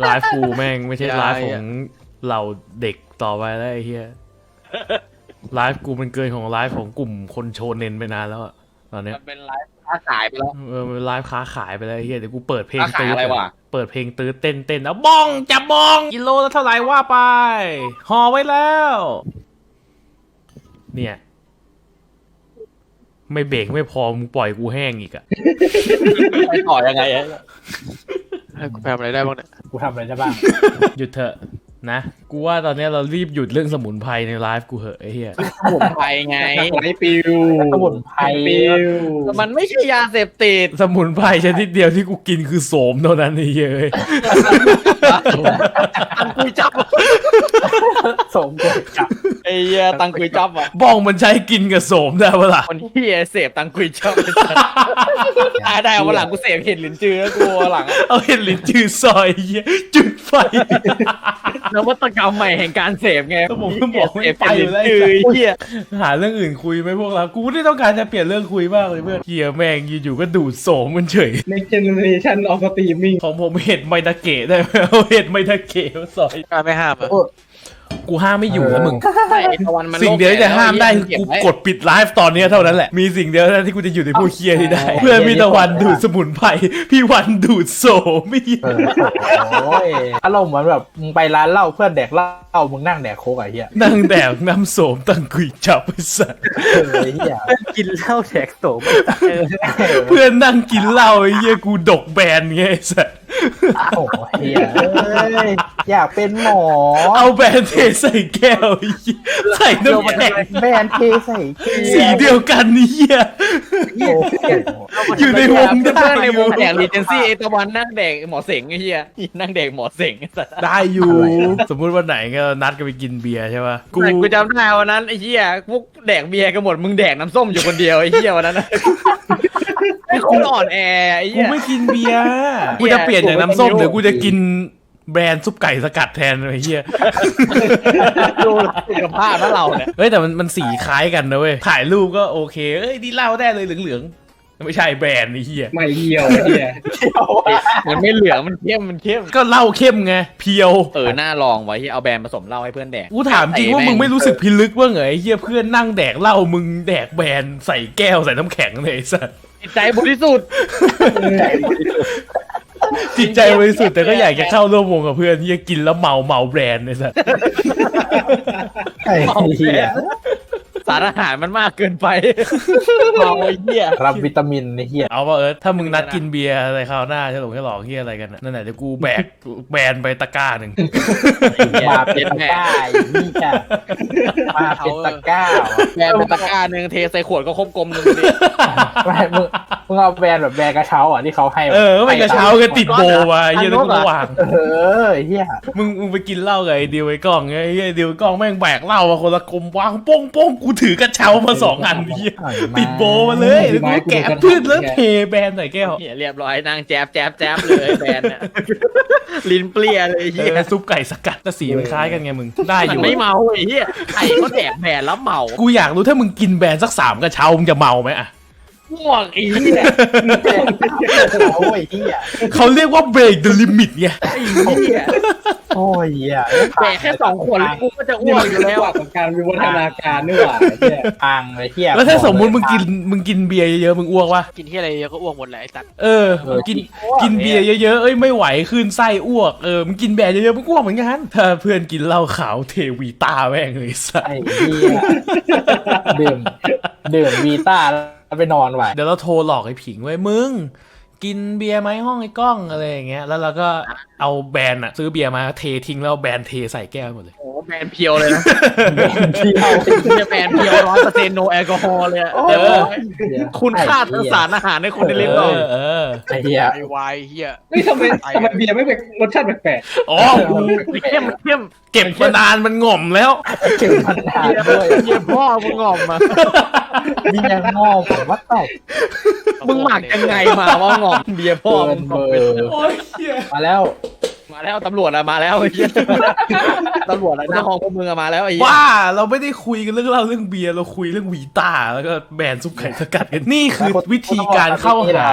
ไลฟ์กูแม่งไม่ใช่ไลฟ์ของเหล่าเด็กต่อไปแล้วไอ้เหี้ยไลฟ์กูมันเกินของไลฟ์ของกลุ่มคนโชเนนไปนานแล้วอะตอนเนี้ยมันเป็นไลฟ์ค้าขายไปแล้วเออมันไลฟ์ค้าขายไปแล้วไอ้เฮียเดี๋ยวกูเปิดเพลงค้าขายตื้อะไรวะ เปิดเพลงตื้อเต้นเต้นแล้วบ้องจะบ้องกิโลละเท่าไหร่ว่าไปห่อไว้แล้ว เนี่ย ไม่เบรกไม่พอมึงปล่อยกูแห้งอีกอะ ไปต่อยังไงอะ ให้กูไปทำอะไรได้บ้างเนี่ย กูทำอะไรได้บ้าง หยุดเถอะนะกูว่าตอนเนี้ยเรารีบหยุดเรื่องสมุนไพรในไลฟ์กูเหอะไอ้เฮียสมุนไพรไงไอปิวสมุนไพรปิวมันไม่ใช่ยาเสพติด สมุนไพรชนิดเดียวที่กูกินคือโสมเท่านั้นไอ้เหี้ยเอ้ยตังกุยจับสมกับจับไอ้เหี้ยตังกุยจับอะบ้องมันใช้กินกับโสมได้ปะล่ะคนที่เสพตังกุยจับอ่าได้เอาวันหลังกูเสพเห็ดหลินจือแล้วกูวันหลังอะเอาเห็นลิ้นจือซอยเหี้ยจุดไฟนวัตกรรมใหม่แห่งการเสพไงก็ผมก็บอกไม่เสพไปเห็ดหลินเลยจือไอ้เหี้ยหาเรื่องอื่นคุยไหมพวกเรา กูไม่ได้ต้องการจะเปลี่ยนเรื่องคุยมากเลยเพื่อนเฮียแม่งอยู่ๆก็ดูดโสมมันเฉย ในเจเนอเรชันออฟสตรีมมิ่งของผมเห็ดไมตาเกะได้ไหมเอาเห็ดไมตาเกะมาซอยการไม่ห้ามอะ กูห้ามไม่อยู่แล้วมึง ใช่ตะวันมันสิ่งเดียวที่จะห้ามได้คือกูเบไว้กดปิดไลฟ์ตอนเนี้ยเท่านั้นแหละ มีสิ่งเดียวเท่านั้นที่กูจะอยู่ในพวกเคียร์ที่ได้ เพื่อนมีตะวันดูดสมุนไพรพี่วันดูดโสมไม่เออโอ้ยอารมณ์เหมือนแบบมึงไปร้านเหล้าเพื่อนแดกเหล้ามึงนั่งแดกโค้กไอ้เหี้ยนั่งแดกน้ำโสมตั้งกุยจับไปสัสเออไอ้เหี้ยกินเหล้าแดกโสมเออเพื่อนนั่งกินเหล้าไอ้เหี้ยกูดกแบนไงไอ้สัส โอ้โหเหี้ยเอ้ยอยากเป็นหมอ เอาแบนเทใส่แก้วไอ้เหี้ยใส่น้ำแข็งแบรนด์เทใส่เกลือสีเดียวกันนี่เหี้ยโอ้โหอยู่ในวงได้เพื่อนในวงอยู่แดกรีเจนซี่ไอ้ตะวันนั่งแดกหมอเสงไอ้เหี้ยนั่งแดกหมอเสงไอ้สัสได้อยู่ สมมุติวันไหนก็นัดกันไปกินเบียร์ใช่ป่ะกูกูกูจำได้วันนั้นไอ้เหี้ยพวกแดกเบียร์กันหมดมึงแดกน้ำส้มอยู่คนเดียวไอ้เหี้ยวันนั้นนะ ไอ้คนอ่อนแอไอ้กูเหี้ย ไม่กินเบียร์กูจะเปลี่ยนจากน้ำส้มเดี๋ยวกูจะกินแบรนด์ซุปไก่สกัดแทนไอ้เหี้ยดูสุขภาพแล้วเราเนี่ย เฮ้ยแต่มันมันสีคล้ายกันนะเว้ยถ่ายรูปก็โอเคเอ้ยนี่เหล่าได้เลยเหลืองๆ ไม่ใช่แบรนด์ไอ้เหี้ยไม่เหี่ยวไอ้เฮียมันไม่เหลืองมันเข้มมันเข้มก็เหล้าเข้มไงเพียวเออหน้าลองไว้ที่เอาแบรนด์ผสมเหล้าให้เพื่อนแดกกูถามจริงว่ามึงไม่รู้สึกพิลึกว่าเหรอไอ้เหี้ยเพื่อนนั่งแดกเหล้ามึงแดกแบรนด์ใส่แก้วใส่น้ำแข็งเลยไอ้สัสจิตใจบริสุทธิ์จิตใจบริสุทธิ์แต่ก็อยากจะเข้าร่วมวงกับเพื่อนที่จะกินแล้วเมาเมาแบรนด์ไอ้สัสไอ้เหี้ย สารอาหารมันมากเกินไปเมาไอ้เหี้ย รับวิตามินไอ้เหี้ยเอาว่าเออถ้ามึงนัดกินเบียร์อะไรคราวหน้าฉลองฉลองเฮียอะไรกันน่ะนั่นแหละเดี๋ยวกูแบกแบรนด์ไปตะกร้าหนึ่งมาเป็นตะกร้าไอ้นี่จ้ะมาเป็นตะกร้าแบรนด์เป็นตะกร้าหนึ่งเทใส่ขวดก็ครบกลมหนึ่งดิไม่มึงมึงเอาแบรนด์แบบแบรนด์กระเช้าอะที่เขาให้เออไม่กระเช้าก็ติดโบมาไอ้เฮียแล้วกูก็วาง เออไอ้เหี้ยมึงมึงไปกินเหล้ากับไอ้ดิวไอ้กล้องไงไอ้เฮียดิวไอ้กล้องแม่งแบกเหล้ามาคนละกลมวางโป้งโป้งกูถือกระเช้ามาสองอันเฮียติดโบมาเลยแล้วกูแกะพืชแล้วเทแบรนด์ใส่แก้วเหี้ยเรียบร้อยนั่งแจ๊บแจ๊บแจ๊บเลยแบรนด์เนี่ยลิ้นเปรี้ยเลยไอ้เอเหี้ยอซุปไก่สกัดแต่สีมันคล้ายกันไงมึงได้อมันยู่ไม่เมาไอ้เหี้ยไข่เขาแดกแบรนด์แล้วเมา กูอยากรู้ถ้ามึงกินแบรนด์สักสามกระเช้ามึงจะเมาไหมอะ พวกไอ้เหี้ยโอ้ยเหี้ยเขาเรียกว่า break the limit ไงไอ้เหี้ยโอ้ยเหี้ยแดกแค่สองขวดกูก็จะอ้นี่วมักนอยู่แล้แล้ววของการวิวัฒนาการนี่หว่าไอ้เฮียพังเลยเหี้ยแล้วถ้าสมมุติมึงกินมึงกินเบียร์เยอะๆมึงอ้วกวะกินที่อะไรเยอะก็อ้วกหมดแหละไอ้สัตว์เออมึงกินกินเบียร์เยอะๆเอ้ยไม่ไหวขึ้นไส้อ้วกเออมึงกินแบร์เยอะๆมึงอ้วกเหมือนกันถ้าเพื่อนกินเหล้าขาวเทวีตาแม่งเลยสัสไอ้เหี้ยดื่มดื่มวีต้าแล้ว ไปนอนไว้เดี๋ยวเราโทรหลอกไอ้ผิงไว้มึง กินเบียร์ไหมห้องไอ้กล้องอะไรอย่างเงี้ย แล้วเราก็เอาแบรนด์อะซื้อเบียร์มาเททิ้งแล้วเอาแบรนด์เทใส่แก้วหมดเลยโอ้แบรนด์เพียวเลยนะเที่ยวเหี้ยแบรนด์เพียวร้อยเปอร์เซ็นต์โนแอลกอฮอล์เลยอะเออคุณค่าทางสารอาหารในคนในเอลิ้นเราอเออไอ้เหี้ยไอวายเฮียเฮ้ยทำไมทำไมเบียร์ไม่เป็นรสชาติแปลกอ๋อกูเข้มเข้มเก็บมานานมันง่อมแล้วเก็บมันนานด้วยเยี่ยพ่อมึงงอมมามียังงอผมว่าตบมึงหมักยังไงมาว่างอมเบียร์พ่อเกิมึนงเบอร์โอ้ยเหี้ยมาแล้ว มาแล้วตำรวจอะมาแล้วไอ้เหี้ยตำรวจอะไรหน้าห้องพวกมึงอะมาแล้วไอ้เหี้ยว่าเราไม่ได้คุยกันเรื่องเล่าเรื่องเบียร์เราคุยเรื่องหวีต้าแล้วก็แบรนด์ซุปไก่สกัดกันนี่คือวิธีการเข้าหา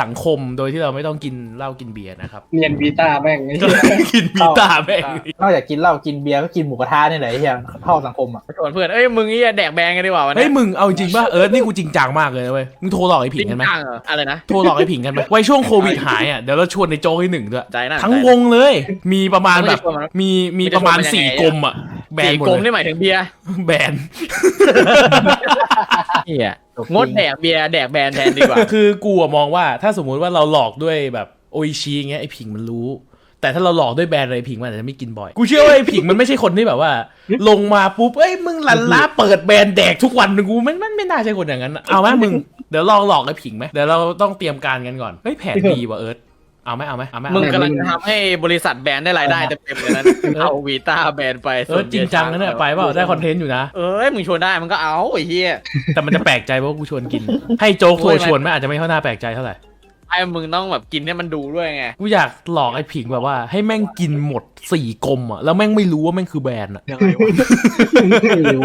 สังคมโดยที่เราไม่ต้องกินเหล้ากินเบียร์นะครับเนียนวีต้าแม่งไอ้ก็เหี้ยกินวีต้าแม่งนอกจากกินเหล้ากินเบียร์ก็กินหมูกระทะนี่แหละไอ้เหี้ยเข้าสังคมอะชวนเพื่อนเอ้ยมึงนี่แดกแบงกันดีกว่าวันเฮ้นี้ยมึงเอาจริงป่ะเออนี่กูจริงจังมากเลยนะเว้ยมึงโทรหลอกไอ้ผิงกันไหมจริจังเหรออะไรนะโทรหลอกไอ้ผิงกันไหมไว้ช่วงโควิดหายอะเดี๋ยวเราชวนในโจ๊กให้หนึ่งด้วยใจนั่นทั้งวงเลยมีประมาณแบบ มีมีประมาณสี่กลมอะ แบนสี่หมดกลมเลยนี่หมายถึงเบียร์แบน เหี้ยงดแดกเบียร์แดกแบนแทนดีกว่า คือกูอะมองว่าถ้าสมมุติว่าเราหลอกด้วยแบบโออิชิอย่างเงี้ยไอ้ผิงมันรู้ แต่ถ้าเราหลอกด้วยแบรนด์อะไรผิงมันอาจจะไม่กินบ่อย กูเชื่อว่าไอ้ผิงมันไม่ใช่คนที่แบบว่า ลงมาปุ๊บเอ้ยมึงหลันล้าเปิดแบรนด์แดกทุกวันกูมันมันไม่น่าใช่คนอย่างนั้นอะเอาไหมมึงเดี๋ยวลองหลอกไอ้ผิงไหมเดี๋ยวเราต้องเตรียมการกันก่อนเฮ้ยแผนดีว่ะเอิร์ธ เอาไหมเอาไหมเอาไหมมึเอางไหมกำลังจะทำให้บริษัทแบนได้รายได้เต็มๆเลยนะเอาวีต้าแบนไปเออจริงจังนะเนี่ยไปเปล่าได้คอนเทนต์อยู่นะเอ้ยมึงชวนได้มันก็เอาไอ้เหี้ยแต่มันจะแปลกใจเพราะว่ากูชวนกิน ให้โจ๊กโทรชวนไหมอาจจะไม่ค่อยน่าแปลกใจเท่าไหร่ ไอ้มึงต้องแบบกินให้มันดูด้วยไง กูอยากหลอกไอ้ผิงแบบว่า ให้แม่งกินหมดสี่กลมอะแล้วแม่งไม่รู้ว่าแม่งคือแบรนด์อะยังไงวะไม่รู้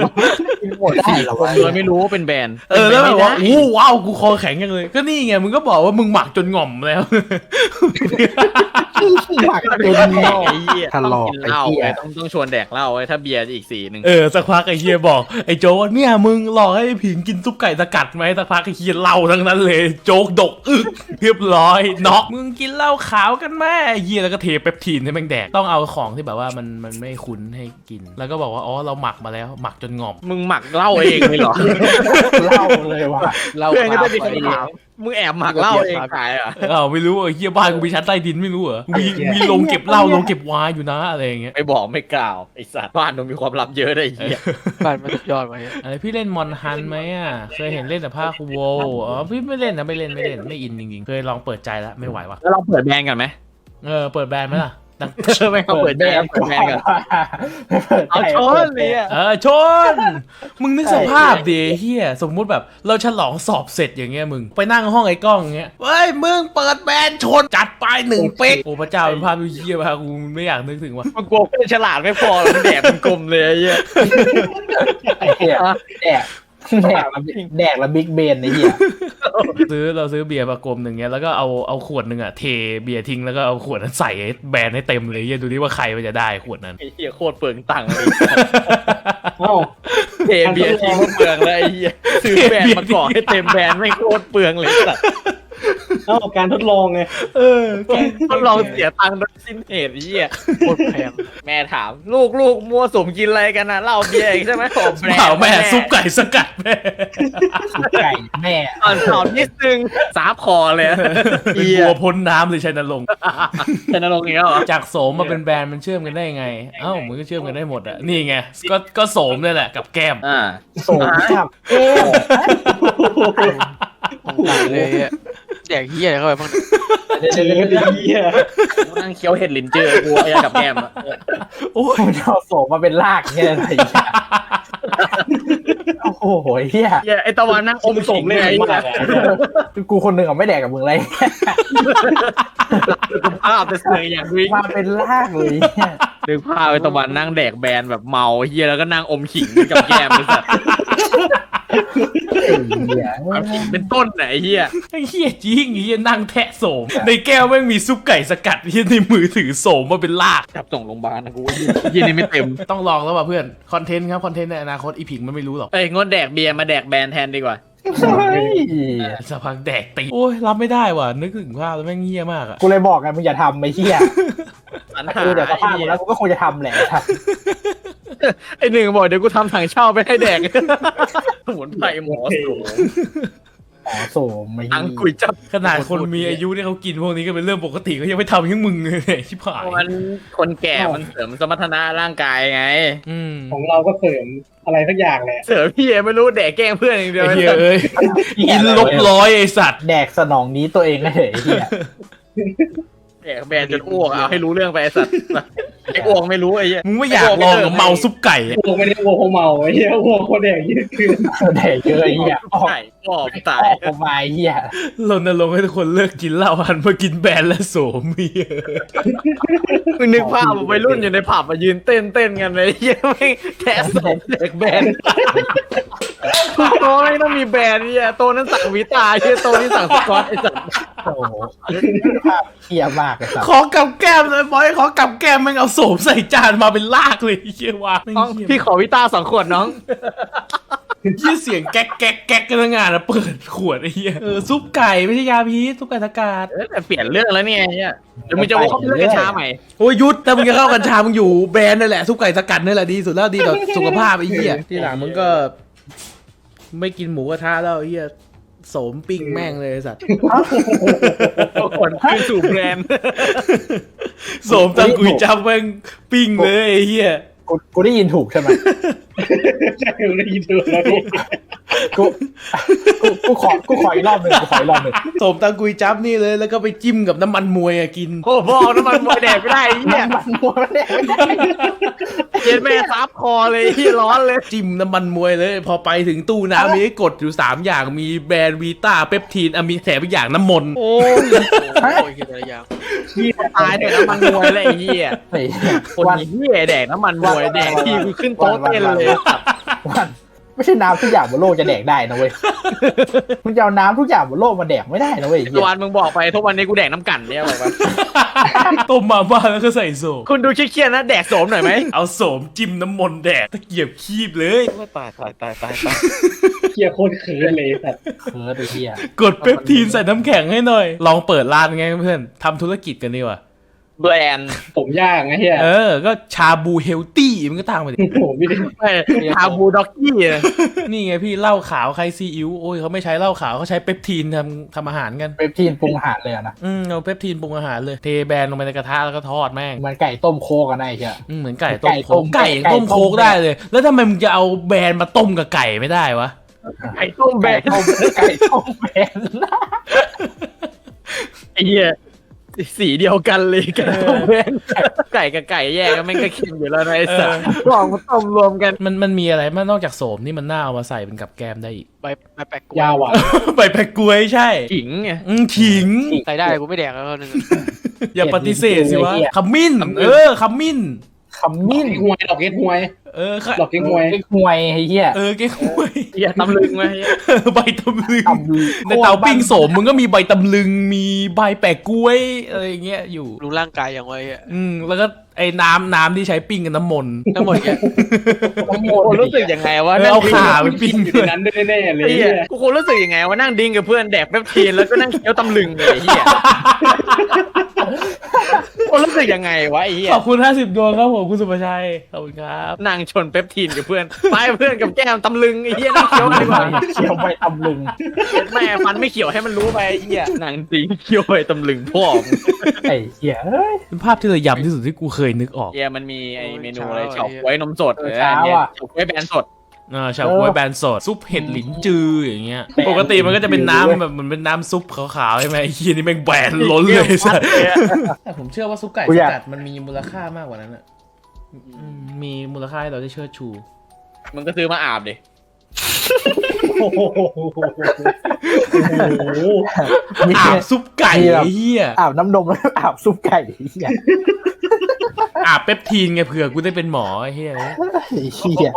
หมดได้เหรอคนวะโดยไม่รู้ว่าเป็นแบนเออแล้วแบบว่าเป็นไปไม่ได้โอ้ว้าวกูคอแข็งยังเลย ก็นี่ไงมึงก็บอกว่ามึงหมักจนหง่อมแล้ว หมักเป็นเป็นไงไอ้เหี้ยทะต้องเลาะกินเหล้าไอ้เหี้ไงยต้องต้องชวนแดกเหล้าไว้ถ้าเบียร์จะอีกสีหนึ่งเออสักพักไอ้เฮียบอกไอ้โจ๊กว่าเนี่ยมึงหลอกให้ไอ้ผิงกินซุปไก่สกัดไหมสักพักไอ้เฮียเหล้าทั้งนั้นเลย โจ๊กดกอึกเรียบร้อยน็อกมึงกินเหล้าขาวกันแม่ไอ้เฮียแล้วก็เทเปปทีนให้แม่งแดกต้องเอาของที่แบบว่ามันมันไม่คุ้นให้กิน แล้วก็บอกว่าอ๋อเราหมักมาแล้ว หมักจนหง่อมมึงหมักเหล้าเองเลยเหรอเหล้าเลยว่ะเราเพื่อนก็คจะรับมีคำถาม มึงแอบหมักเหล้าเองขายเหรอเออไม่รู้ไอ้เฮียบ้านกูมีชั้นใต้ดินไม่รู้เหรอมีมีโรงเก็บเหล้าโรงเก็บไวน์อยู่นะอะไรอย่างเงี้ยไม่บอกไม่กล่าวไอ้สัตว์บ้านมึงมีความลับเยอะได้ไอ้เหี้ยบ้านมันสุดยอดไว้อะไรพี่เล่นมอนฮันไหมอะเคยเห็นเล่นแต่ภาคโวอ๋อพี่ไม่เล่นนะไม่เล่นไม่เล่นไม่อินจริงๆเคยลองเปิดใจแล้วไม่ไหวว่ะแล้วเราเปิดแบรนด์กันไหมเออเปิดแบรนด์ไหมล่ะ ดังเออไม่เอาเปิดแบรนด์เปิดแบรนด์กันเอาชนเลยอะเออชน มึงนึกสภาพดิเฮียสมมุติแบบ เราฉลองสอบเสร็จอย่างเงี้ยมึงไปนั่งห้องไอ้กล้องอย่างเงี้ยเฮ้ยมึงเปิดแบรนด์ชนจัดไปหนึ่งเป๊กโอ้พระเจ้าเป็นภาพที่เฮียมากกูไม่อยากนึกถึงว่ะมึงกลัวเพื่อนฉลาดไม่พอมึงแดกเป็นกลมเลยไอ้เหี้ยไอ้เหี้ยแดกแดกละแดกละบิ๊กเบนไอ้เหี้ย ซื้อเราซื้อเบียร์มากลมหนึ่งเงี้ยแล้วก็เอาเอาขวดหนึ่งอะเทเบียร์ทิ้งแล้วก็เอาขวดนั้นใส่แบรนด์ให้เต็มเลยเฮียดูดิว่าใครมันจะได้ขวดนั้นไอ้เหี้ยโคตรเปลืองตังค์เลยเอ้าเทเบียร์ทิ้งก็เปลืองเลยไอ้เหี้ยซื้อแบรนด์มาก่อให้เต็มแบรนด์ไม่โคตรเปลืองเลยสัตว์ เอ้าการทดลองไง เออทดลองเสียตังค์โดยสิ้นเหตุไอ้เหี้ยโคตรแพงแม่ถาม ลูกลูกมั่วสุมกินอะไรกันนะเหล้าเบียร์อีกใช่ไหมผมแบรนเปล่าด์แม่ซุปไก่สกัดแม่ไก่แม่ตอนตอนนิดนึงสาบคอเลยเป็นเหี้ยบัวพ้นน้ำเลยชัยนรงค์ชนะลงค์อย่างเงี้ยเหรอจากโสมมาเป็นแบรนด์มันเชื่อมกันได้ยังไง เอ้ามันก็เชื่อมกันได้หมดอะนี่ไงก็ก็โสมนี่แหละกับแก้มอ่าโสมครับเอ๊ะผมตายเลยอะ แดกเฮียอะไรเข้าไปบ้างเนี่ยเจอดีเหี้ยนั่งเคี้ยวเห็ดลิ้นเจือกูไอ้กับแก้มอะโอ้ยมันเอาโสมมาเป็นรากเนี่ยอะไรอย่างเงี้ยโอ้โหเหี้ยเหี้ยไอ้ตะวันนั่งอมสมเลยไอ้เหี้ยกูคนหนึ่งอะไม่แดกกับมึงเลยภาพจะเสือย่างวิ่งมาเป็นรากเลยเนี่ยนึกภาพไอ้ตะวันนั่งแดกแบนแบบเมาเฮียแล้วก็นั่งอมขิงกับแก้มเลยสัตว์ เหี้ยเอาขิงเป็นต้นไหนเฮียไอ้เหี้ยจริงไอ้เหี้ยนั่งแทะโสม ในแก้วแม่งมีซุปไก่สกัดเหี้ยในมือถือโสมมาเป็นลากจับส่งโรงพยาบาลนะกูว่าเฮียนี่ไม่เต็ม ต้องลองแล้วว่ะเพื่อน คอนเทนต์ครับคอนเทนต์ในอนาคตอีผิงมันไม่รู้หรอกเอ้ยงดแดกเบียร์มาแดกแบนแทนดีกว่าเฮ้ยสักพักแดกตีโอ้ยรับไม่ได้ว่ะนึกถึงภาพแล้วแม่งเหี้ยมากอะกูเลยบอกไงมึงอย่าทำไอ้เหี้ยปัญหากูเดี๋ยวสภาพไอ้มึเหี้งยแล้วกูก็คงจะทำแหละ ไอ้หนึ่งบอกเดี๋ยวกูทำถังเช่าไปให้แดกสมุนไพรหมอสูงอ๋อโสมไอ้อัเหี้งยกุยจับขนาดคนมีอายุที่เขากินพวกนี้ก็เป็นเรื่องปกติก็ยังไม่ทำยังมึงเลยชิบหายมันคนแก่มันเสริมสมรรถนะร่างกายไงอืมของเราก็เสริมอะไรสักอย่างแหละเสือพี่เอไม่รู้แดกแกล้งเพื่อนอย่างเดียวไอ้เหี้ยเอ้ยกินลบร้อยไอ้สัตว์แดกสนองนี้ตัวเองก็เถอะไอ้เหี้ยแดกแบนจนอ้วกเอาให้รู้เรื่องไปไอ้สัตว์ไอ้อ้วงไม่รู้ไอ้เหี้ยมึงไม่อยากลองกับเมาซุปไก่อะอ้วกไม่ได้อ้วกเพราะเมาไอ้เหี้ยอ้วกเพราะแดกเยอะขึ้นแดกเยอะไอ้เหี้ยออกใช่ปอบตาอยอกอกมาไอ้เหี้ยรณรงค์ให้ทุกคนเลิกกินเหล้าหันมากินแบนและโสมมีมึงนึกภาพวัยรุ่นอยู่ในผับมายืนเต้นเต้นกันเลยไอ้เหี้ยไม่แคสสมเด็กแบนโตไม่ต้องมีแบนเนี่ยโตนั้นสั่งวิตาเหี้ยโตนี้สั่งสกอตไอ้สัส โอ้โหภาพเหี้ยมากเลยสัสขอกับแก้มเลยบอยขอกับแก้มมันเอาโสมใส่จานมาเป็นลากเลยไอ้เฮียว่าน้องพี่ขอวิตาสองขวดน้องเฮียเสียงแก๊กแก๊กแก๊กกันทั้งงานอะเปิดขวดไอ้เฮียเออซุปไก่ไม่ใช่ยาพิษซุปไก่ตะกาดเออแต่เปลี่ยนเรื่องแล้วเนี่ยไอ้เหี้ยเดี๋ยวมึงจะว่าเขาเรื่องกัญชาใหม่โอ้ยยุดถ้ามึงจะเข้ากัญชามึงอยู่แบรนด์นั่นแหละซุปไก่สกัดนี่แหละดีสุดแล้วดีต่อสุขภาพไอ้เฮียที่หลังมึงก็ ไม่กินหมูกระทะแล้วไอ้เฮีย โสมปิ้งแม่งเลยไอ้สัตว์ ผลคืนสู่แบรนด์ โสมตังกุยจับแม่งปิ้งเลยไอ้เฮียกูกูได้ยินถูกใช่ไหม ใช่ไม่ได้ยินถูกแล้วพี่ กูกูกูขอกูขออีกรอบหนึ่งกูขออีกรอบหนึ่งโสมตังกุยจับนี่เลยแล้วก็ไปจิ้มกับน้ำมันมวยอะกินโอ้โหน้ำมันมวยแดกไม่ได้ไอ้เหี้ยมันมัวไม่ได้ไม่ได้เย็นแม่ซับคอเลยไอ้เหี้ยร้อนเลยจิ้มน้ำมันมวยเลย พอไปถึงตู้น้ำมีให้กดอยู่3อย่างมีแบรนด์วีต้าเปปทีนอะมีแถมอีกอย่างน้ำมนต์โอ้ยโอ้ยคือแต่ละอย่างตายเนี่ยน้ำมันมวยเลยไอ้เหี้ยไอ้คนวันเหี้ยแดกน้ำมันมวยแดกทีกูขึ้นโต๊ะเต้นเลยวัน ไม่ใช่น้ำทุกอย่างบนโลกจะแดกได้นะเว้ยมึงจะเอาน้ำทุกอย่างบนโลกมาแดกไม่ได้นะเว้ยไอ้เหี้ตัยวันมึงบอกไปทุกวันนี้กูแดกน้ำกันเนี่ยบอกว่าต้มมาม่าแล้วก็ใส่โสมคุณดูเครียดๆนะแดกโสมหน่อยไหมเอาโสมจิ้มน้ำมนต์แดกตะเกียบคีบเลยตายตายตายตายตายเหี้ยโคตรเขินเลยสัตว์เคิร์ดไอ้เหี้ยกดเปปทีนใส่น้ำแข็งให้หน่อย ลองเปิดร้านไงเพื่อนทำธุรกิจกันดีกว่า แบรนด์ผมย่างไอ้เหี้ยเออ ก็ชาบูเฮลตี้มันก็ตามมาดิโอ้โหไม่ได้ไม่ชาบูด็อกกี้อะนี่ไงพี่เหล้าขาวใครซีอิ๊วโอ้ยเขาไม่ใช้เหล้าขาวเขาใช้เปปทีนทำทำอาหารกันเปปทีนปรุงอาหารเลยอะนะอืมเอาเปปทีนปรุงอาหารเลยเทแบนลงไปในกระทะแล้วก็ทอดแม่งเหมันไก่ต้มโคกันนะไอ้เหี้ยอืมเหมือนไก่ต้มไก่โคต้กมไก่ไก่ต้มโคกต้มได้เลย แล้วทำไมมึงจะเอาแบรนด์มาต้มกับไก่ไม่ได้วะไก่ต้มแบรไก่นด์ต้มไก่ต้มแบนไอ้เหี้ย สีเดียวกันเลยไก่ต้มแบรนด์ไก่กับไก่แยกกันแม่งก็เค็มอยู่แล้วนะไอ้สัสลองมาต้มรวมกันมันมันมีอะไรมันนอกจากโสมนี่มันน่าเอามาใส่เป็นกับแกมได้อีก ใบใบแปลกกล้วยยาวอะใบแปะกล้วยใช่ขิงไงอืมขิง ใส่ได้กูไม่แดกแล้วคนหนึงอย่าปฏิเสธสิวะขมิ้น เออขมิ้น ขมิ้นหวยดอกเก็ตหวย เออค่ะดอกเก็ตหวยไอ้หวยไอ้เหี้ยเออแกงหวยเหี้ยตำลึงไหมเหี้ยใบตำลึงทำดีในเตาปิ้งโสมมึงก็มีใบตำลึงมีใบแปะกล้วยอะไรอย่างเงี้ยอยู่รู้ร่างกายอย่างไวอะอืมแล้วก็ไอ้น้ำน้ำที่ใช้ปิ้งกับน้ำมนต์ทั้งหมดเนี่ยทั้งหมกูดรู้สึกยังไงวะเออนั่งเอาดิ้งขาไปปิ้งอยู่ด้วยในนั้นด้วยแน่ๆเลยไอ้เหี้เหี้ยยกูคงรู้สึกยังไงว่านั่งดิ้งกับเพื่อนแดกแป๊บทีนแล้วก็นั่งเคี้ยวตำลึงเลยไอ้เหี้ย กูรู้สึกยังไงวะไอ้เหี้ยขอบคุณ 50 ดวงครับผมคุณสุภชัย ขอบคุณครับนั่งชนเปปทีนกับเพื่อนไปเพื่อนกับแก้มตำลึงไอ้เหี้ยนั่งเคี้ยวกันดีกว่าเคี้ยวไปตำลึงแม่ฟันไม่เขียวให้มันรู้ไปไอ้เหี้ยนั่งดิ้งเคี้ยวไปตำลึงพ่อมึงไอ้เหี้ยเอ้ยเป็นภาพที่ระยำที่สุดที่กูเคยนึกออกเหี้ยมันมีไอ้เมนูอะไรเฉาก๊วยนมสดเออเออเช้าเนี่ยอะเฉาก๊วยแบรนด์สด อ่าชาวกล้วยแบนสดซุปเห็ดหลินจืออย่างเงี้ยปกติมันก็จะเป็นน้ำแบบมันเป็นน้ำซุปขาวๆใช่ไหมไอ้เฮียนี่แม่งแบนล้นเลยสัสแต่ผมเชื่อว่าซุปไก่กูสอยากกัดมันมีมูลค่ามากกว่านั้นอะอืมมีมูลค่าให้เราได้เชิดชูมึงก็ซื้อมาอาบดิโอ้โหมีอาบซุปไก่มีแบบไอ้เฮียอาบน้ำนมแล้วอาบซุปไก่ไอ้เหี้ย อาบเปปทีนไงเผื่อกูได้เป็นหมอไอ้เฮียไอ้เหี้ย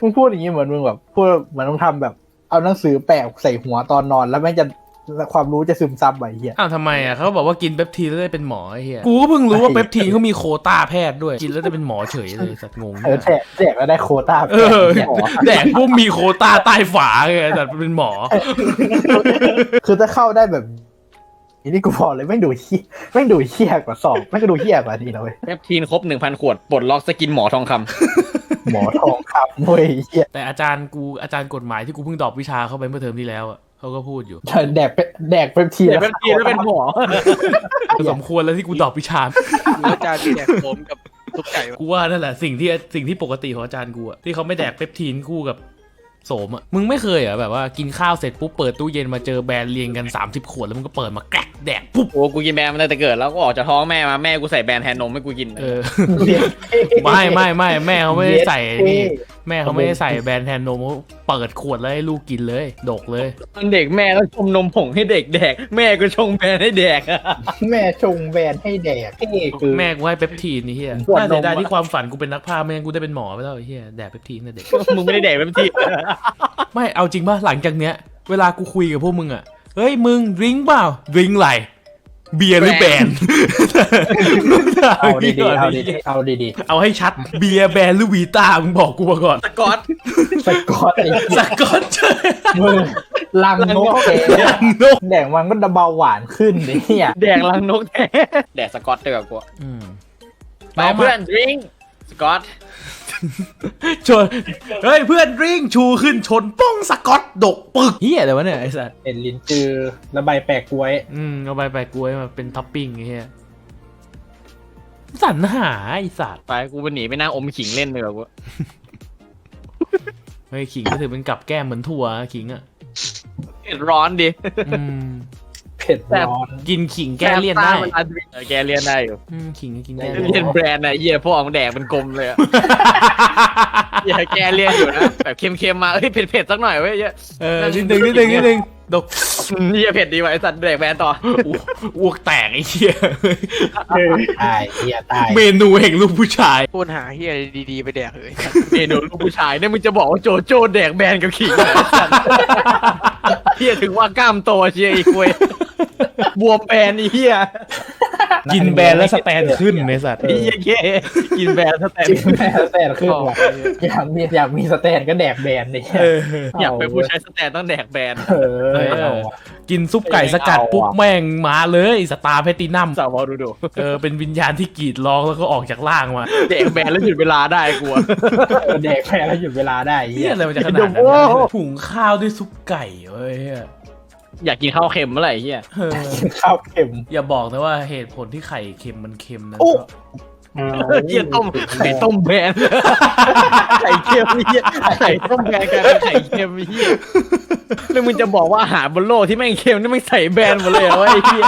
มึงพูดอย่างนี้เหมือนมึงแบบพูดเหมือนมึงทำแบบ เอาหนังสือแปะใส่หัวตอนนอน แล้วแม่งจะความรู้จะซึมซับไปเหี้ยอ้าวทำไมอะเขาบอกว่ากินเปปทีนแล้วได้เป็นหมอไอ้เฮียกูก็เพิ่งรู้ว่าเปปทีนเขามีโควต้าแพทย์ด้วย กินแล้วได้เป็นหมอเฉยเลยสัตว์งงเออแจกแจกแล้วได้โควต้าเออแจกหมอแดกพวกมีโควต้าใต้ฝาไงแต่เป็นหมอ คือถ้าเข้าได้แบบ นี้นี่กูบอกเลยแม่งดูเหี้ยแม่งดูเหี้ยกว่าสอบแม่งก็ดูเหี้ยกว่านี่นะเว้ยเปปทีนครบหนึ่งพันขวดปลดล็อกสกินหมอทองคำ หมอทองคำเว้ยเหี้ยแต่อาจารย์กูอาจารย์กฎหมายที่กูเพิ่งดรอปวิชาเข้าไปเมื่อเทอมที่แล้วอะเขาก็พูดอยู่ แดกเปแดกเป็นทีเดี๋ยวเปปทีนแล้วเป็นหมอ สมควรแล้วที่กูดรอปวิชา แล้วจานมีแดกโสมกับซุปไก่วะกูว่านั่นแหละสิ่งที่สิ่งที่ปกติของอาจารย์กูอะที่เขาไม่แดกเปปทีนคู่กับ โสมอะ มึงไม่เคยเหรอแบบว่ากินข้าวเสร็จปุ๊บเปิดตู้เย็นมาเจอแบรนด์เรียงกัน 30 ขวดแล้วมึงก็เปิดมาแกรกแดกปุ๊บโอ้กูกินแบรนด์มาตั้งแต่เกิดแล้วก็ออกจากท้องแม่มาแม่กูใส่แบรนด์แทนนมให้กูกินเออไม่ไม่ไม่แม่เขาไม่ได้ใส่นี่แม่เขาไม่ได้ใส่แบรนด์แทนนมเขาเปิดขวดแล้วให้ลูกกินเลย ดกเลย ตอนเด็กแม่ก็ชงนมผงให้เด็กแดก แม่ก็ชงแบรนด์ให้แดกแม่ชงแวนให้แดกเท่คือแม่กูให้เปปทีนนี่เฮียขวดนมน่าเสียดายที่ความฝันกูเป็นนักพากย์ไม่งั้นกูได้เป็นหมอไปแล้วไอ้เฮียแดกเปปทีนตั้งแต่เด็กมึงไม่ได้แดกเป็นทีไม่เอาจริงป่ะหลังจากเนี้ย เวลากูคุยกับพวกมึงอะเฮ้ยมึงดริงเปล่าดริงไรเบียร์หรือแบรนด์เอาดีๆเอาดีๆเอาดีเอาให้ชัดเบียร์แบรนด์หรือวีต้ามึงบอกกูมาก่อนสกอตๆสกอตไอ้เหี้ยสกอตเจอมึงลังนกแกนกแดกมันก็เบาหวานขึ้นไอ้เนี่ยแดกลังนกแท้แดกสกอตดีกว่ากูอืมไปเพื่อนดริงส กอตชนเฮ้ยเพื่อนดริงชูขึ้นชนป้องสกอตดกปึกเฮียอะไรวะเนี่ยไอ้สัสเห็นลิ้นจือแล้วใบแปลกกล้วย อืมเอาไปไปกล้วยมาเป็นท็อปปิ้งไอ้เฮียสรรหาไอ้สัตว์ไปกูไปหนีไปนั่งอมขิงเล่นเลยกูเฮ้ยขิงก็ถือเป็นกับแก้มเหมือนถั่วขิงอะเผ็ดร้อนดิ อืม เผ็ดร้อนกินขิงแก้เลี่ยนได้เวลา drink เออแกเลี่ยนได้อยู่อืมขิงก็กินแก้เลี่ยนแบรนด์อะเหี้ยพวกของแดกเป็นกลมเลยอะเหี้ยแกเลี่ยนอยู่นะแบบเค็มๆมาเอ้ยเผ็ดๆสักหน่อยเว้ยเหี้ย เออนิดนึงนิดนึงนิดนึง ดกอืมเหี้ยเผ็ดดีว่ะไอสัตว์แดกแบรนด์ต่ออ้วกแตกไอ้เหี้ยตายเฮียตายเมนูแห่งลูกผู้ชายพูดหาเฮียดีๆไปแดกเลยเมนูลูกผู้ชายเนี่ยมึงจะบอกว่าโจโจ้แดกแบรนด์กับขิงเหรอไอ้สัตว์เหี้ยถึงว่ากล้ามโตเชียร์อีกเว้ยบวมแบรนด์ไอ้เหี้ย กินแบรนด์แล้วสแตนขึ้นในสัตว์ไอ้เหี้ยเก้กินแบรนด์สแตนกินแบรนด์สแตนขึ้นว่ะอยากมีอยากมีสแตนก็แดกแบรนด์เลยเอออยากเป็นผู้ใช้สแตนต้องแดกแบรนด์เออเอาว่ะกินซุปไก่สกัดปุ๊บแม่งมาเลยสตาร์แพตตินัมสาวบอลดูดูเออเป็นวิญญาณที่กรีดร้องแล้วก็ออกจากร่างมาแดกแบรนด์แล้วหยุดเวลาได้กลัวเออแดกแพ้แล้วหยุดเวลาได้เฮีเหี้ยยอะไรมันจะขนาดนั้นโอ้วะโหถุงข้าวด้วยซุปไก่เว้ยเหี้ย อยากกินข้าวเค็มเมื่อไหร่เฮียเออข้าวเค็มอย่าบอกนะว่าเหตุผลที่ไข่เค็มมันเค็มนะโอ้ เพราะเฮียต้มไข่ต้มแบรนด์ไข่เค็มเฮียไข่ต้มแบรนด์กลายเป็นไข่เค็มเฮียแล้วมึงจะบอกว่าอาหารบนโลกที่แม่งเค็มนี่แม่งใส่แบรนด์หมดเลยเหรอวะไอ้เฮีย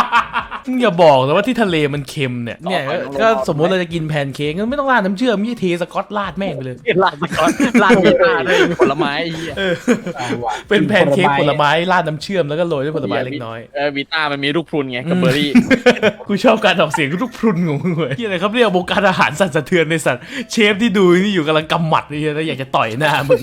มึงอย่าบอกนะว่าที่ทะเลมันเค็มเนี่ยเนี่ยก็ก็สมมติเราจะกินแพนเค้กก็ไม่ต้องราดน้ำเชื่อมยี่เทสกอตราดแม่งไปเลยลาดสกอตลาดมีตาเลยมีผลไม้ไอ้เฮียเออเอาว่ะเป็นแพนเค้กผลไม้ราดน้ำเชื่อมแล้วก็โรยด้วยผลไม้เล็กน้อยเออวีต้ามันมีลูกพรุนไงกับเบอร์รี่กูชอบการออกเสียงทุกพรุนของมึงเว้ยที่อะไรครับเรียกวงการอาหารสั่นสะเทือนในสัตว์เชฟที่ดูนี่อยู่กำลังกำหมัดนี่แล้วอยากจะต่อยหน้ามึง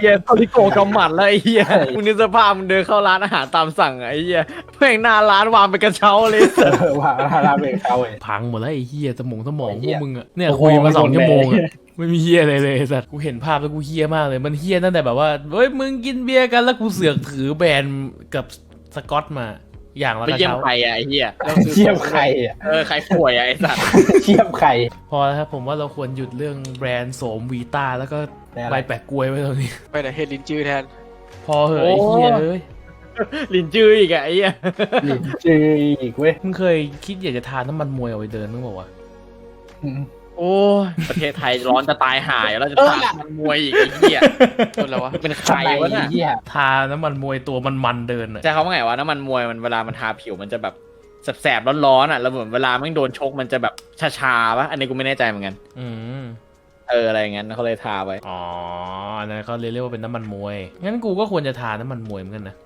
เฮียเท่าที่โกกำหมัดแล้วไอ้เฮียมึงนึกสภาพมึงเดินเข้าร้านอาหารตามสั่งอะไอ้เฮียแม่งหน้าร้านวางเป็นกระเช้าเลยเออว่าลาเบกเอาเว้ยพังหมดแล้วไอ้เฮียสมองสมองไอ้พเหี้วกยมึงอะเนี่ยโอ้โหคุยมาสองไม่ชั่วโมงหมดอะไม่มีเฮียอะไรเลยไอ้สัตว์กูเห็นภาพแล้วกูเฮียมากเลยมันเฮียตั้งแต่แบบว่าเฮ้ยมึงกินเบียร์กันแล้วกูเสือกถือแบรนด์กับสกอตมา อย่างละไปกระเยี่ยมเช้าใครอะไอ้เฮียเทียบใครอะเออใครป่วยอะไอ้สัตว์เทียบใครพอแล้วครับผมว่าเราควรหยุดเรื่องแบรนด์โสมวีต้าแล้วก็แต่อะไรใบแปะกล้วยไว้ตรงนี้ ไปแต่เฮดลินจื้อแทน พอเหอะไอ้เฮียเอ้ยลินจื้ออีกอะไอ้เหี้ยลิ้นจืออีกเว้ยมึงเคยคิดอยากจะทานน้ำมันมวยเอาไปเดินมั้งบอกว่าวะอืม โอ้ยประเทศไทยร้อนจะตายหายแล้วจะทานมันมวยอีกไอ้เหี้ยคนละวะเป็นใครวะน่ะเหี้ยทาน้ำมันมวยตัวมันมันๆเดินอะใช่เขาว่าไงวะน้ำมันมวยมันเวลามันทาผิวมันจะแบบแสบๆร้อนๆอะแล้วเหมือนเวลาแม่งโดนชกมันจะแบบชาๆปะอันนี้กูไม่แน่ใจเหมือนกันอืมเอออะไรอย่างงั้นเขาเลยทาไว้อ๋ออันนั้นเขาเรียกว่าเป็นน้ำมันมวยงั้นกูก็ควรจะทานน้ำมันมวยเหมือนกันนะ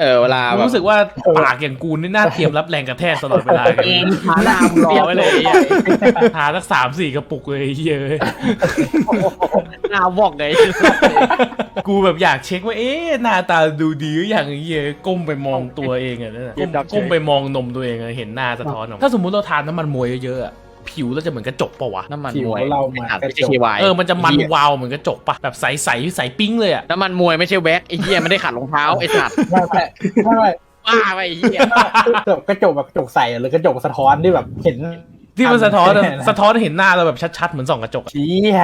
เออเวลาแบบรู้สึกว่าปากอย่างกูนี่น่าเตรียมรับแรงกระแทกตลอดเวลาเลยทาหน้ามึงรอไว้เลยไอ้เหี้ยทาสักสามสี่กระปุกเลยไอ้เหี้ยเอะหน้าวอกไงกูแบบอยากเช็คว่าเอ๊ะหน้าตาดูดีหรือยังไอ้เหี้ยก้มไปมองตัวเองอะนั่นน่ะก้มก้มไปมองนมตัวเองอะเห็นหน้าสะท้อนออกมาถ้าสมมุติเราทานน้ำมันมวยเยอะๆอะ ผิวเราจะเหมือนกระจกปะวะน้ำมันผิวมวยเราเหมือนอัดกระไม่จใช่กคีวายเออมันจะมันวาวเหมือนกระจกปะแบบใสใสใสปิ้งเลยอะน้ำมันมวยไม่ใช่แว็กไอ้เหี้ยไม่ได้ขัดรองเท้าไอ้สัตว์ไม่ไม่ไม่ไม่บ้าไปไอ้เหี้ยกระจกแบบกระจกใสหรือกระจกสะท้อนที่แบบเห็น ที่มันสะท้อนอะแน่นะสะท้อนให้เห็นหน้าเราแบบชัดๆเหมือนส่องกระจกอะเชี้ย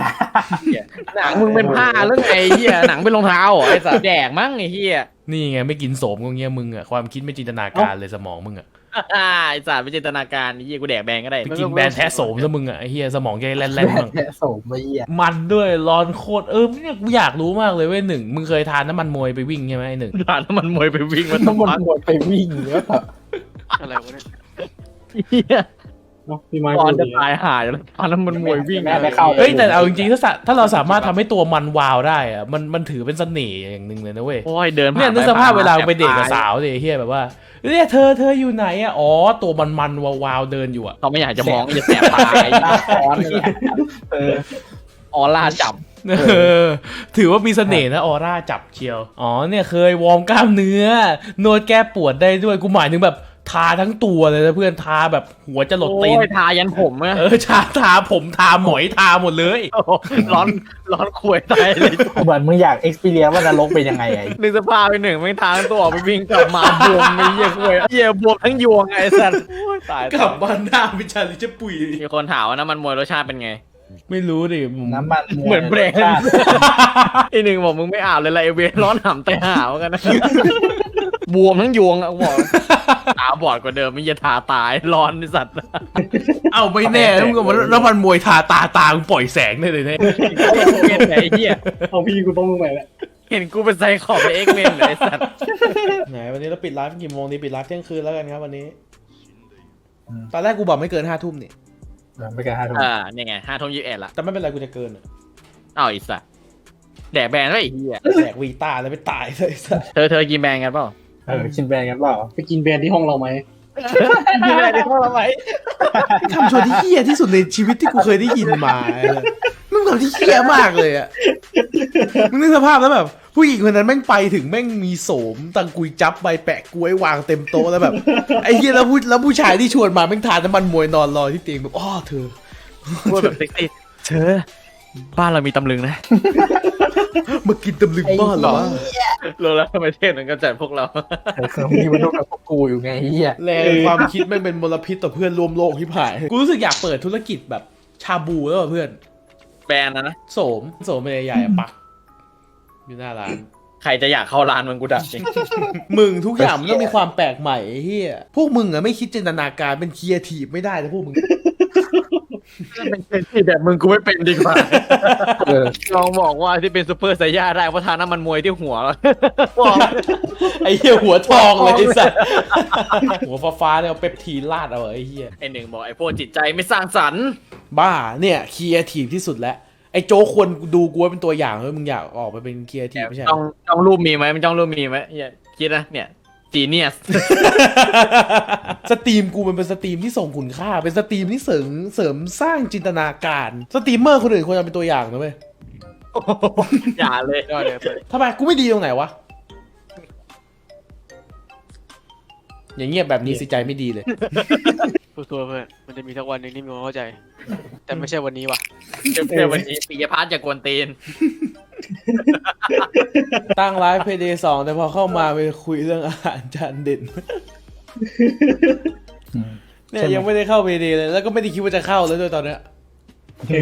หนังมึงเป็นผ้าเรื่องไงไอ้เหี้ยหนังเป็นรองเท้าเหรอไอ้สัตว์แดกมั้งไอ้เหี้ยนี่ไงไม่กินโสมก็เงี้ยมึงอะความคิดไม่จินตนาการเลยสมองมึงอะ ไอ้สัตว์เป็นจินตนาการนี่เหี้ยกูแดกแบนก็ได้ไปกินแบรนด์แท้โสมซะมึงอะไอ้เฮียสมองแกแล่นๆบ้างแค่โสมไปเหี้ยมันด้วยร้อนโคตรเออเนี่ยกูอยากรู้มากเลยเว้ยหนึ่งมึงเคยทานน้ำมันมวยไปวิ่งใช่ไหมไอ้หนึ่งร้านน้ำมันมวยไปวิ่งมันต้องมันหมดไปวิ่งแล้วแบบอะไรวะเนี่ยเหี้ยเนาะพี่ไม้ตอนพูจะดอย่างตายหายแล้วตอนนั้นมันมวยวิ่งแม่ไม่เข้าเฮ้ยแต่เอาจริงๆถ้าสะถ้าเราสามารถทำให้ตัวมันวาวได้อะมันมันถือเป็นเสน่ห์อย่างหนึ่งเลยนะเว้ย โอ้ยเดินผ่เนี่ยนึกไปสภาพเวลาผ่นมไปเดทกับแอบตยสาวดิเฮียแบบว่า เนี่ยเธอเธออยู่ไหนอะ อ๋อ ตัวมันมันๆวาวๆเดินอยู่อะ เขาไม่อยากจะมองอย่าแสบตาไอ้ตาคอนเนี่ยเออออร่าจับเออถือว่ามีเสน่ห์นะออร่าจับเชียว อ๋อเนี่ยเคยวอร์มกล้ามเนื้อ นวดแก้ปวดได้ด้วยกูหมายถึงแบบ ทาทั้งตัวเลยนะเพื่อนทาแบบหัวจะหลดตีนโอ้ยทายันผมอะเออทาทาผมทาหมอยทาหมดเลยโอ้โหร้อนร้อนควยตายเลยเหมือนมึงอยากเอ็กซ์เพรียว่านรกเป็นยังไงไอ้นึกสภาพไปหนึ่งไม่ทางตัวออกไปวิ่งกลับมาบวมไม่เยี่ยควยเยี่ยบวมทั้งยวงไอ้สัตว์โอ้ยตายกลับบ้านหน้าวิชาลิจะปุยมีคนถามว่าน้ำมันมวยรสชาติเป็นไงไม่รู้ดิผมน้ำมันเหมือนเบรกไอหนึ่งบอกมึงไม่อาบเลยไรเวนร้อนหำแต่หาวกันนะ บวมทั้งยวงอะบอกตาบอดกว่าเดิมไม่ยาทาตายร้อนไอสัตว์เอ้าไม่แน่มึงก็มาแล้วมันมวยทาตาตามึงปล่อยแสงได้เลยเนี่ยเห็นไอ้เหี้ยเอาพี่กูต้องลงไปแล้วเห็นกูเป็นไซคอบในเอ็กเมนเลยไอสัตว์ไหนวันนี้เราปิดไลฟ์กี่โมงดีปิดไลฟ์เที่ยงคืนแล้วกันครับวันนี้ ตอนแรกกูบอกไม่เกินห้าทุ่มนี่ไม่เกินห้าทุ่มอ่าเนี่ยไงห้าทุ่มยี่สิบเอ็ดละแต่ไม่เป็นไรกูจะเกินอะอ้าวไอสัตว์แดกแบนไว้ไอ้เหี้ยแดกวีตาแล้วไปตายเลยสัสเธอเธอกินแบนกันเปล่า เออชินแบรนด์กันเปล่าไปกินแบรนด์ที่ห้องเราไหมกินอะไรได้พวกเราไหมทำชวนที่เฮี้ยที่สุดในชีวิตที่กูเคยได้ยินมาเลยมึงแบบที่เฮี้ยมากเลยอะมึงนึกสภาพแล้วแบบผู้หญิงคนนั้นแม่งไปถึงแม่งมีโสมตังกุยจับใบแปะกล้วยวางเต็มโต๊ะแล้วแบบไอ้เฮี้ยแล้วผู้แล้วผู้ชายที่ชวนมาแม่งทานน้ำมันมวยนอนรอที่เตียงแบบอ้อเธอพูดแบบเซ็กซี่เธอบ้านเรามีตำลึงนะ มากินตำลึงบ้านเหรอวะรู้แล้วทำไมเทศมันก็จัดพวกเราเออคือมีมนุษย์กับพวกกูอยู่ไงเฮียแรงความคิดแม่งเป็นมลพิษต่อเพื่อนร่วมโลกที่ผ่านกูรู้สึกอยากเปิดธุรกิจแบบชาบูแล้วว่ะเพื่อน แบรนด์นะนะโสมโสมใหญ่ๆอะปักอยู่หน้าร้าน ใครจะอยากเข้าร้านมึงกูดักจริงมึงทุกอย่างมันต้องมีความแปลกใหม่ไอ้เฮียพวกมึงอะไม่คิดจินตนาการเป็นครีเอทีฟไม่ได้นะพวกมึง เป็นที่แบบมึงกูไม่เป็นดีกว่าเออลองบอกว่าที่เป็นซูเปอร์ไซย่าได้เพราะทาน้ำมันมวยที่หัวแล้วบอกไอ้เฮียหัวทองเลยไอ้สัสหัวฟ้าๆเนี่ยเอาเปปทีนลาดเอาไอ้เฮียไอหนึ่งบอกไอพวกจิตใจไม่สร้างสรรค์บ้าเนี่ยครีเอทีฟที่สุดแล้ว ไอ้โจกควรดูกูไว้เป็นตัวอย่างเลยมึงอยากออกไปเป็นครีเอทีฟไม่ใช่เหรจ้อองจ้องรูปมีไหมมันจ้องรูปมีไหมเหี้ยคิดนะเนี่ย จีเนียส สตรีมกูมันเป็นสตรีมที่ส่งคุณค่า เป็นสตรีมที่เสริมเสริมสร้างจินตนาการ สตรีมเมอร์คนอื่นควรจะเป็นตัวอย่างนะเว้ยอย่าเลย ยอดเลยเปิดทำไมกูไม่ดีตรงไหนวะ อย่างเงียบแบบนี้สิใจไม่ดีเลยพูดตัวเพื่อนมันจะมีสักวันหนึ่งที่มีคนเข้าใจ แต่ไม่ใช่วันนี้ว่ะเดี๋ยววันนี้ปิยพัฒน์จะกวนตีน ตั้งไลฟ์เพย์เดย์สองแต่พอเข้ามาไปคุยเรื่องอาหารจานเด่นเนี่ยยังไม่ได้เข้าเพย์เดย์เลย แล้วก็ไม่ได้คิดว่าจะเข้าแล้วด้วยตอนเนี้ย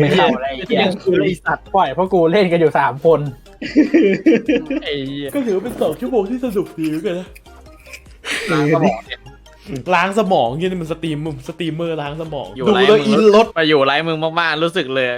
ไม่เข้าอะไรเฮียยังคือไอสัตว์ปล่อยเพราะกูเล่นกันอยู่สามคนไอ้เหี้ยก็ถือว่าเป็นสองชั่วโมงที่สนุกดีเหมือนกันนะล้างสมองเนี่ยล้างสมองยี่นี่มันสตรีมสตรีมเมอร์ล้างสมองอยู่ดูไลฟ์แล้วมึงอินรถมาอยู่ไลฟ์มึงมากๆรู้สึกเลย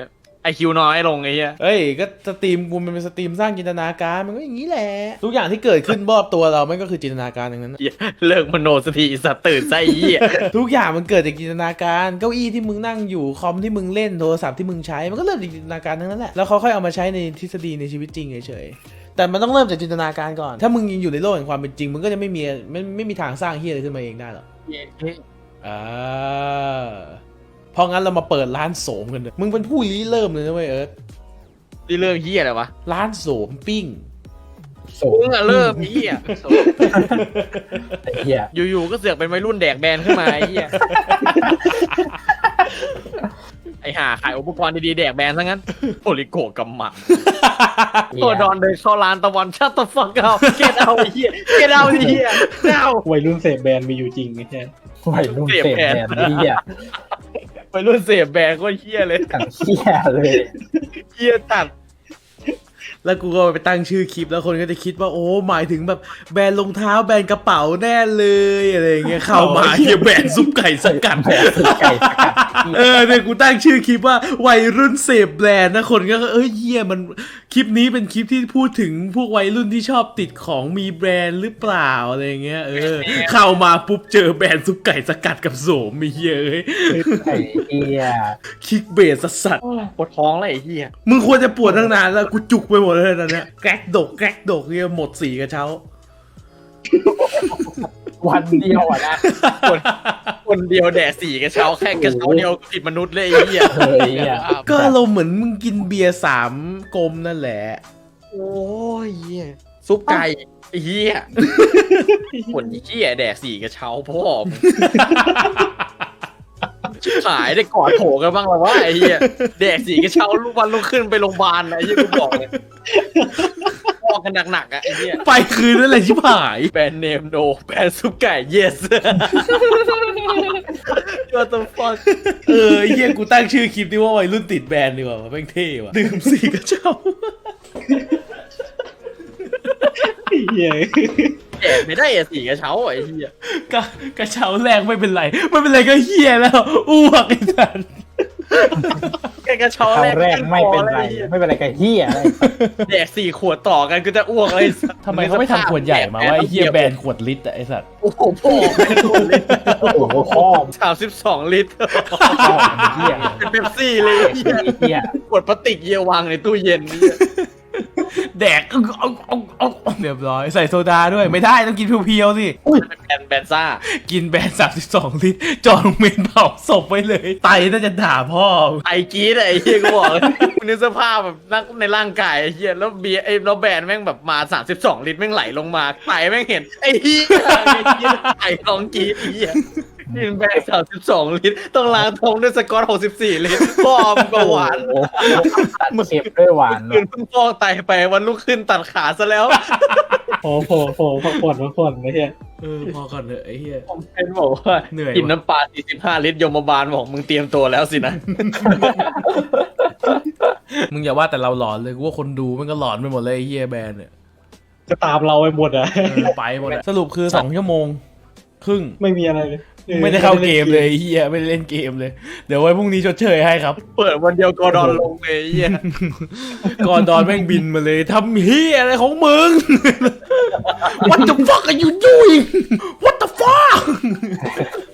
ไอคิวน้อยลงไอ้เหี้ย เอ้ยก็สตรีมกูมันเป็นสตรีมสร้างจินตนาการมันก็อย่างนี้แหละทุกอย่างที่เกิดขึ้นรอบตัวเรามันก็คือจินตนาการทั้งนั้นนะเหี้ยเลิกมโนสติไอ้สัตว์ตื่นไส้เหี้ย ทุกอย่างมันเกิดจากจินตนาการเก้าอี้ที่มึงนั่งอยู่คอมที่มึงเล่นโทรศัพท์ที่มึงใช้มันก็เริ่มจากจินตนาการทั้งนั้นแหละแล้วเขาค่อยเอามาใช้ในทฤษฎีในชีวิตจริงเฉยๆแต่มันต้องเริ่มจากจินตนาการก่อน ถ้ามึงยังอยู่ในโลกแห่งความเป็นจริงมึงก็จะไม่มีไม่ไม่มีทางสร้างเฮียอะไรขึ้นมาเองได้หรอกอ่า เพราะงั้นเรามาเปิดร้านโสมกันเถอะมึงเป็นผู้ริเริ่มเลยนะเว้ยเอิร์ธนี่เริ่มเหี้ยอะไรวะร้านโสมปิ้ง โสมึงอะเริ่มเหี้ยไอ้เฮียอยู่ๆก็เสือกเป็นวัยรุ่นแดกแบนขึ้นมาไอ้เหี้ยไอห่าขายอุปกรณ์ดีๆแดกแบนซะงั้นโอริโกะกำหมัดตัวดอนเดินเข้าร้านตะวันชัตตะฟักเอาเก็ตเอาไอ้เหี้ยเก็ตเอาไอ้เหี้ยเอาวัยรุ่นเสพแบรนด์มีอยู่จริงไงแค่วัยรุ่นเสพแบนเฮีย วัยรุ่นเสพแบนก็เหี้ยเลยทั้งเฮียเลยเหี้ยตัด แล้วกูก็ไปตั้งชื่อคลิปแล้วคนก็จะคิดว่าโอ้หมายถึงแบบแบรนด์รองเท้าแบรนด์กระเป๋าแน่เลยอะไรอย่างเงี้ยเข้ามาเฮียแบรนด์ซุปไก่สกัดแบรนด์ซุปไก่สกัดเออเนี่ยกูตั้งชื่อคลิปว่าวัยรุ่นเสพแบรนด์นะคนก็เอ้ยเฮียมันคลิปนี้เป็นคลิปที่พูดถึงพวกวัยรุ่นที่ชอบติดของมีแบรนด์หรือเปล่าอะไรอย่างเงี้ยเออเข้ามาปุ๊บเจอแบรนด์ซุปไก่สกัดกับโสมมีเฮียเอ้ยไอ้เหี้ยคลิกเบสสัสปวดท้องเลยไอ้เหี้ยๆมึงควรจะปวดตั้งนานแล้วกูจุกไปหมดเลยตอนเนี้ยแกรกดกแกรกดกเนี่ยหมดสีกระเช้า วันเดียวอะนะคนคนเดียวแดดสี่กระเช้าแค่กระเช้าเดียวผิดมนุษย์เลยไอ้เหี้ยเฮ้ยอะก็อารมณ์เหมือนมึงกินเบียร์สามกลมนั่นแหละ โอ้ยเหี้ยซุปไก่ไอ้เหี้ยคนเหี้ยแดดสี่กระเช้าพ่อมึง ชิบหายได้กอดโถกันบ้างหรอวะไอ้เหี้ยแดกสีกระเช้าลูกวันลุกขึ้นไปโรงพยาบาลนะไอ้เหี้ยกูบอกเลยพอกันหนักๆอะไอ้เหี้ยไปคืนนั่นแหละชิบหายแบรนด์เนมโนแบรนด์ซุปไก่ yes what the fuck เออไอ้เฮียกูตั้งชื่อคลิปนี้ว่าวัยรุ่นติดแบรนด์ดีกว่าแม่งเท่ว่ะดื่มสีกระเช้า เหี้ย แดกไม่ได้อะสีกระเช้าไอ้เหี้ยกระกระเช้าแรกไม่เป็นไรไม่เป็นไรก็เฮียแล้วอ้วกไอ้สันแค่กระเช้าครั้แรงกแรกไม่เป็นไร ไม่เป็นไรกับเหี้ยอะไรแดกสี่ขวดต่อกันก็จะอ้วกเลยทำไมเขาไม่ทำขวดใหญ่มาว่าไอ้เฮียแบรนด์ขวดลิตรอะไอ้สัตว์โอ้โหพ่อแบรนด์ขวดลิตรโอ้โหพ่อมสามสิบสองลิตรพ่อมเหี้ยเป็นเป๊ปซี่เลยไอ้เหี้ยเหี้ยขวดพลาสติกเยียวางในตู้เย็นนี่ แดกเอาเอาเอาเอาเอาเรียบร้อยใส่โซดาด้วยไม่ได้ต้องกินเพียวๆสิ แบนแบนซ่ากินแบรนด์สามสิบสองลิตร จอดเมนเผาศพไปเลย ไตน่าจะด่าพ่อ ไอ้กรีดอะไอ้เหี้ยกูบอกเลยนึกสภาพแบบนั่งในร่างกายไอ้เหี้ยแล้วเบียร์ไอ้แล้วแบรนด์แม่งแบบมา 32 ลิตรแม่งไหลลงมาไตแม่งเห็นไอ้เหี้ยไอ้กรีดไอ้ลองกรีดไอ้เหี้ย นี่แบรนด์32ลิตร ต้องล้างท้องด้วยสกอต64ลิตรพ่อมงก็หวานโอ้โหตัดเค็มด้วยหวานคืนเพิ่งฟอกไตไปวันลุกขึ้นตัดขาซะแล้วโอ้โหโผล่พักผ่อนพักผ่อนไอ้เหี้ยเออพอก่อนเถอะไอ้เหี้ยผมเป็นบอกว่าเหนื่อยว่ะกินน้ำปลา45ลิตรยมบาลบอกมึงเตรียมตัวแล้วสินะมึงอย่าว่าแต่เราหลอนเลยกูว่าคนดูมันก็หลอนไปหมดเลยไอ้เฮียแบรนด์เนี่ยจะตามเราไปหมดอะเออไปหมดอะสรุปคือสองชั่วโมง ครึ่งไม่มีอะไรเลยออ ไม่ได้เข้าเกมเลยไอ้เฮียไม่ได้เล่นเกมเลย เดี๋ยวไว้พรุ่งนี้ชดเชยให้ครับ เปิดวันเดียวกอดอนลงเลยไอ้เหี้ยก่อนดอนแม่งบินมาเลยทำเฮียอะไรของมึง What the fuck are you doing What the fuck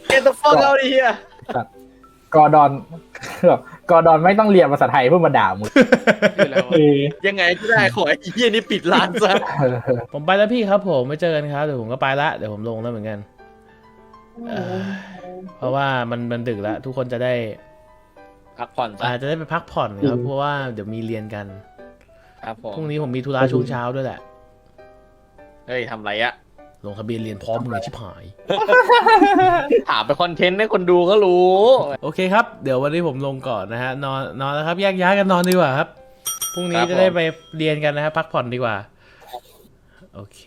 เกตฟอกเอาดิเฮียกอร์ดอนแบบกอร์ดอนไม่ต้องเรียนภาษาไทยเพื่อมาด่ามึงคือแล้วเออยังไงก็ได้ขอไอ้เฮียนี่ปิดร้านซะเออผมไปแล้วพี่ครับผมไม่เจอกันครับเดี๋ยวผมก็ไปละเดี๋ยวผมลงแล้วเหมือนกัน เอ่อเพราะว่ามันมันดึกแล้ว ทุกคนจะได้พักผ่อนซะอาจจะได้ไปพักผ่อนครับ เพราะว่าเดี๋ยวมีเรียนกันครับผมพรุ่งนี้ผมมีธุระช่วงเช้าด้วยแหละ เฮ้ยทำไรอะลงทะเบียนเรียนพร้อมมึงเลยชิบหาย ถามไปคอนเทนต์ให้คนดูก็รู้โอเคครับ เดี๋ยววันนี้ผมลงก่อนนะฮะนอนนอนแล้วครับแยกย้ายกันนอนดีกว่าครับพรุ่งนี้จะได้ไปเรียนกันนะครับพักผ่อนดีกว่า โอเค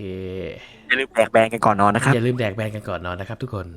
อย่าลืมแดกแบงกันก่อนนอนนะครับ อย่าลืมแดกแบนกันก่อนนอนนะครับทุกคน